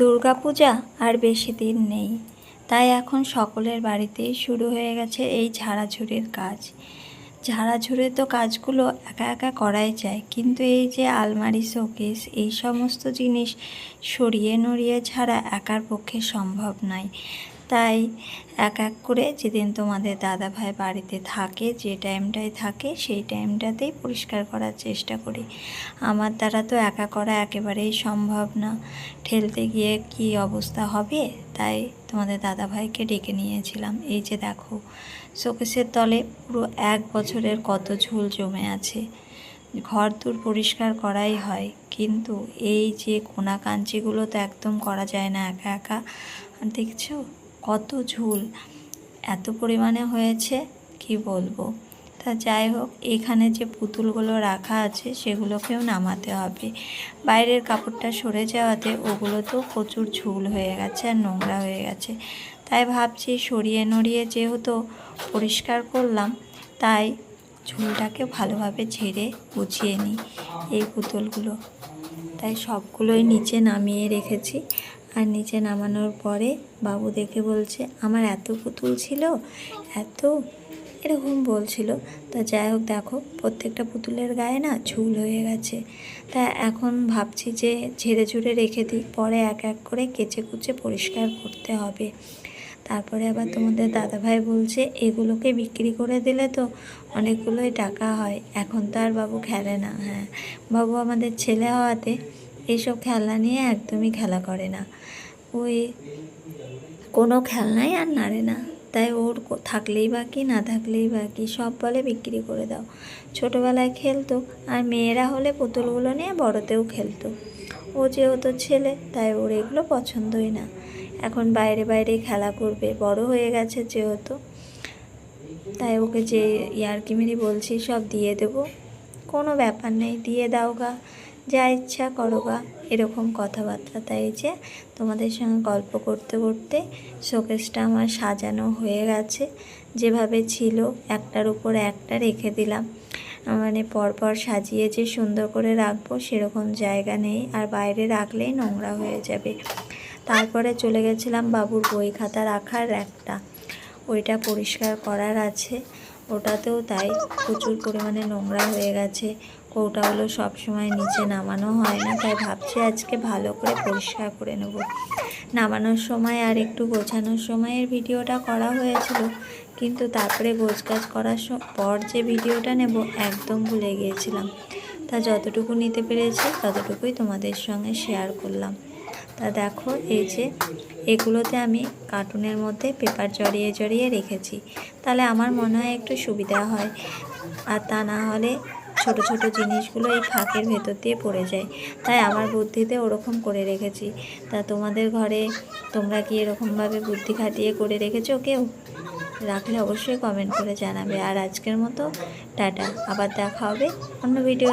দুর্গাপূজা আর বেশি দিন নেই। তাই এখন সকলের বাড়িতেই শুরু হয়ে গেছে এই ঝাড়াঝুড়ির কাজ। ঝাড়াঝুড়ির তো কাজগুলো একা একা করাই যায়, কিন্তু এই যে আলমারি, শোকেস, এই সমস্ত জিনিস সরিয়ে নড়িয়ে ছাড়া একার পক্ষে সম্ভব নয়। তাই এক এক করে যেদিন তোমাদের দাদা ভাই বাড়িতে থাকে, যে টাইমটায় থাকে সেই টাইমটাতেই পরিষ্কার করার চেষ্টা করি। আমার দ্বারা তো একা করা একেবারেই সম্ভব না। ঠেলতে গিয়ে কি অবস্থা হবে? তাই তোমাদের দাদা ভাইকে ডেকে নিয়েছিলাম। এই যে দেখো, শোকেসের তলে পুরো এক বছরের কত ঝুল জমে আছে। ঘর দূর পরিষ্কার করাই হয়, কিন্তু এই যে কোনা কাঞ্চিগুলো তো একদম করা যায় না একা একা। দেখছ? কত ঝুল, এত পরিমাণে হয়েছে, কি বলব? তা যাই হোক, এখানে যে পুতুলগুলো রাখা আছে, সেগুলোকেও নামাতে হবে। বাইরের কাপড়টা সরে যাওয়াতে ওগুলো তো প্রচুর ঝুল হয়ে গেছে আর নোংরা হয়ে গেছে। তাই ভাবছি সরিয়ে নড়িয়ে যেহেতু পরিষ্কার করলাম, তাই ঝুলটাকে ভালোভাবে ঝেড়ে গুছিয়ে নিই এই পুতুলগুলো। তাই সবগুলোই নিচে নামিয়ে রেখেছি। আর নিচে নামানোর পরে বাবু দেখে বলছে, আমার এত পুতুল ছিল, এত? এরকম বলছিল। তা যাই হোক, দেখো, প্রত্যেকটা পুতুলের গায়ে না ঝুল হয়ে গেছে। তা এখন ভাবছি যে ঝেড়ে ঝুড়ে রেখে দিই, পরে এক এক করে কেচে কুচে পরিষ্কার করতে হবে। তারপরে আবার তোমাদের দাদাভাই বলছে, এগুলোকে বিক্রি করে দিলে তো অনেকগুলোই টাকা হয়, এখন তো আর বাবু খেলে না। হ্যাঁ বাবু আমাদের ছেলে হওয়াতে এইসব খেলনা নিয়ে একদমই খেলা করে না। ওই কোনো খেলনাই আর নাড়ে না। তাই ওর থাকলেই বা কি, না থাকলেই বা কি, সব বলে বিক্রি করে দাও। ছোটোবেলায় খেলতো আর মেয়েরা হলে পুতুলগুলো নিয়ে বড়তেও খেলতো। ও যেহেতু ছেলে, তাই ওর এগুলো পছন্দই না। এখন বাইরে বাইরে খেলা করবে, বড় হয়ে গেছে যেহেতু। তাই ওকে যে ইয়ারকিমিরি বলছি, সব দিয়ে দেবো। কোনো ব্যাপার নেই, দিয়ে দাও গা। যা ইচ্ছা করো গা। এরকম কথাবার্তা। তাই যে তোমাদের সঙ্গে গল্প করতে করতে শোকেসটা আমার সাজানো হয়ে গেছে। যেভাবে ছিল একটার উপর একটা রেখে দিলাম। মানে পরপর সাজিয়ে যে সুন্দর করে রাখব সেরকম জায়গা নেই। আর বাইরে রাখলেই নোংরা হয়ে যাবে। তারপরে চলে গেছিলাম বাবুর বই খাতা রাখার একটা। ওইটা পরিষ্কার করার আছে। ওটাতেও তাই প্রচুর পরিমাণে নোংরা হয়ে গেছে। কৌটাগুলো সব সময় নিচে নামানো হয় না, তাই ভাবছি আজকে ভালো করে পরিষ্কার করে নেব। নামানোর সময় আর একটু গোছানোর সময়ের ভিডিওটা করা হয়েছিল, কিন্তু তারপরে গোছ গাছ করার পর যে ভিডিওটা নেব একদম ভুলে গিয়েছিলাম। তা যতটুকু নিতে পেরেছি ততটুকুই তোমাদের সঙ্গে শেয়ার করলাম। তা দেখো, এই যে এগুলোতে আমি কার্টুনের মধ্যে পেপার জড়িয়ে জড়িয়ে রেখেছি। তাহলে আমার মনে হয় একটু সুবিধা হয়। আর তা না হলে ছোট ছোট জিনিসগুলো এই ফাঁকের ভেতর দিয়ে পড়ে যায়। তাই আমার বুদ্ধিতে ওরকম করে রেখেছি। তা তোমাদের ঘরে তোমরা কি এরকমভাবে বুদ্ধি খাটিয়ে করে রেখেছো কেউ? রাখলে অবশ্যই কমেন্ট করে জানাবে। আর আজকের মতো টাটা। আবার দেখা হবে অন্য ভিডিও